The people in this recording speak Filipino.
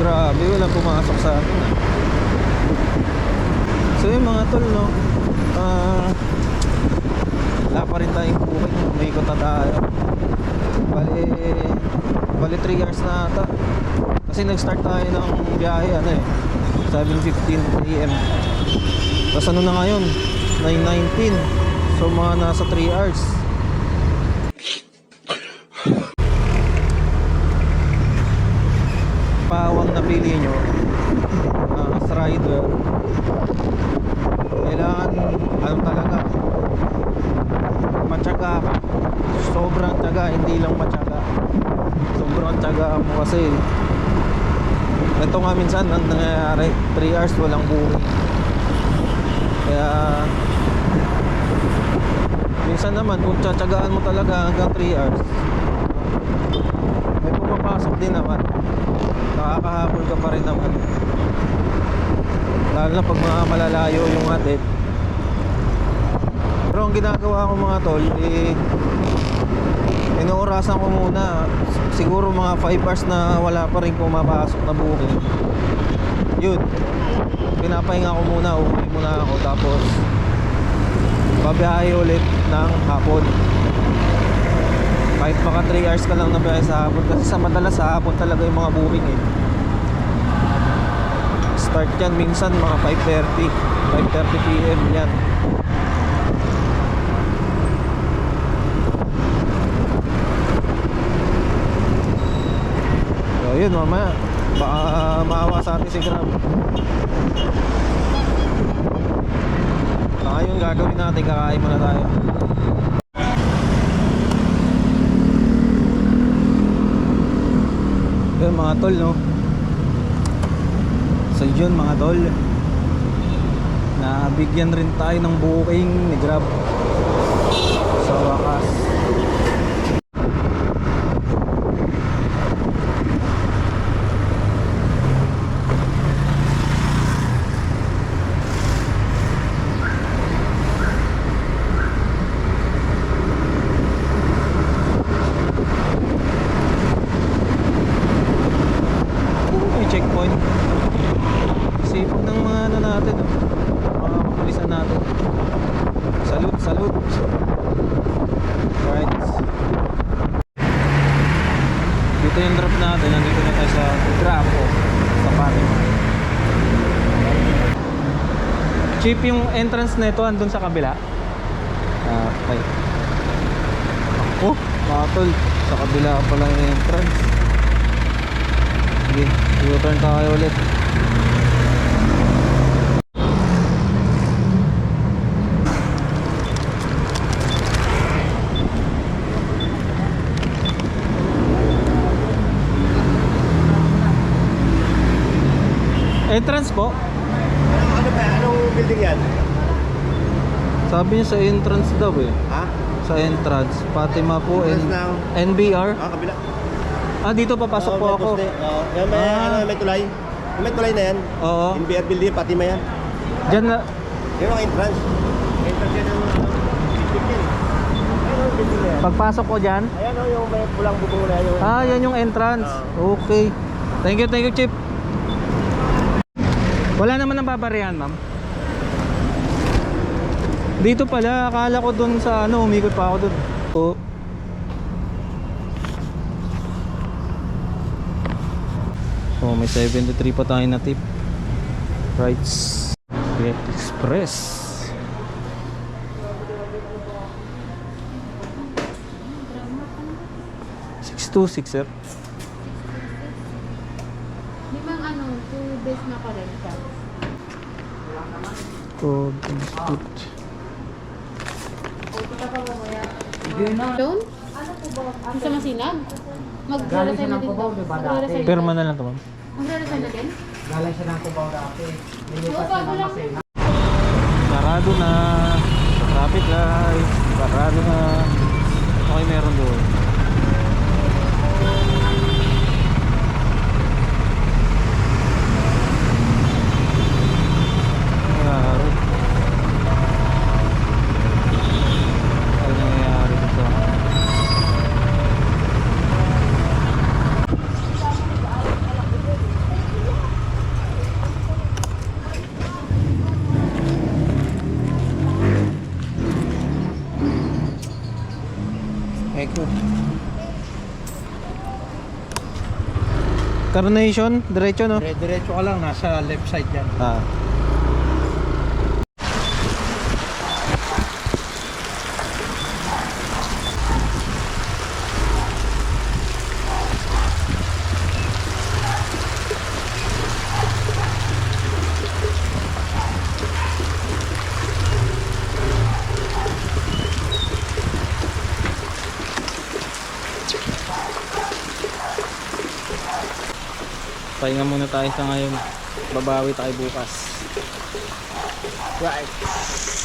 grabe, walang pumasok sa atin. ah. So yung mga tol, no? Ah, wala pa rin tayong bukid. Umikot na tayo. Bali, bali 3 years na ata. Kasi nag-start tayo ng biyahe, ano eh, 7.15 a.m. Tapos ano na ngayon? 9.19. So mga nasa 3 hours. Napili nyo uh, as rider kailangan ano talaga matyaga ka. Sobrang tyaga hindi lang matyaga. Sobrang tyaga mo kasi. Ito nga minsan ang nangyayari 3 hours walang buhay. Kaya minsan naman kung tsatsagaan mo talaga hanggang 3 hours may pumapasok din naman. Nakakahabol ka pa rin naman. Lalo na pag mga malalayo yung atid pero ang ginagawa ko mga tol eh inuurasan ko muna. Siguro mga 5 hours na wala pa rin pumapasok na booking. Yun. Pinapahinga ko muna uuwi muna ako. Tapos babiyahe ulit ng hapon kahit maka 3 hours ka lang na biyahe sa hapon kasi sa madalas sa hapon talaga yung mga booking eh. Start yan minsan mga 5.30 5.30 pm yan. So yun mamaya baka maawa sa atin si Grab. Baka yun gagawin natin kakain muna tayo yun mga tol no? So yun mga tol. Nabigyan rin tayo ng booking ni Grab. Sa wakas May checkpoint Sipag ng mga ano natin oh. Mga kapulisan natin Salute, salute Alright Dito yung drop natin Nandito na tayo sa Grapo Sa Fatima Cheap yung entrance nito Andun sa kabila? Ah, okay. Oh, mga tol Sa kabila pala yung entrance. Sige, U-turn tayo ulit Entrance po? Ano ba? Anong building yan? Sabi niya sa entrance daw eh. Ha? Sa entrance. Fatima po Entrance ng- NBR. Ah, kabila. Ah, dito papasok Oo, po may ako. poste. Oo. Yan may, Ah. ano, may tulay. Yung May tulay na yan. Oo. NBR building, pati ma yan. Diyan na. Yung ang entrance. Entrance yan ang ano, building yan. Ayun ang building na yan. Pagpasok ko dyan. Ayan o, yung may pulang bubong na yan. Ah, yan yung entrance. Okay. Thank you, thank you, Chip. Wala naman ang babarihan, ma'am. Dito pala, akala ko dun sa ano, umikot pa ako. Oo. Oh, may 73 pa tayo na tip. Rights. Get Express. Six two six sir. Limang ano, two days na pa rin siya. Code input. Doon? Sa masinag? Magre-resign na din daw. Magre-resign Perma na lang to ma'am. Magre-resign na din? Galing siya ng Cubao dati. Oo, Nilipat bago siya ng lang. Masena. Sarado na. Traffic light. Sarado na. Okay, meron doon. Eko. Carnation, diretso no? Dire diretso ka lang, nasa left side yan. Ah. Pahinga muna tayo sa ngayon. Babawi tayo bukas. Right.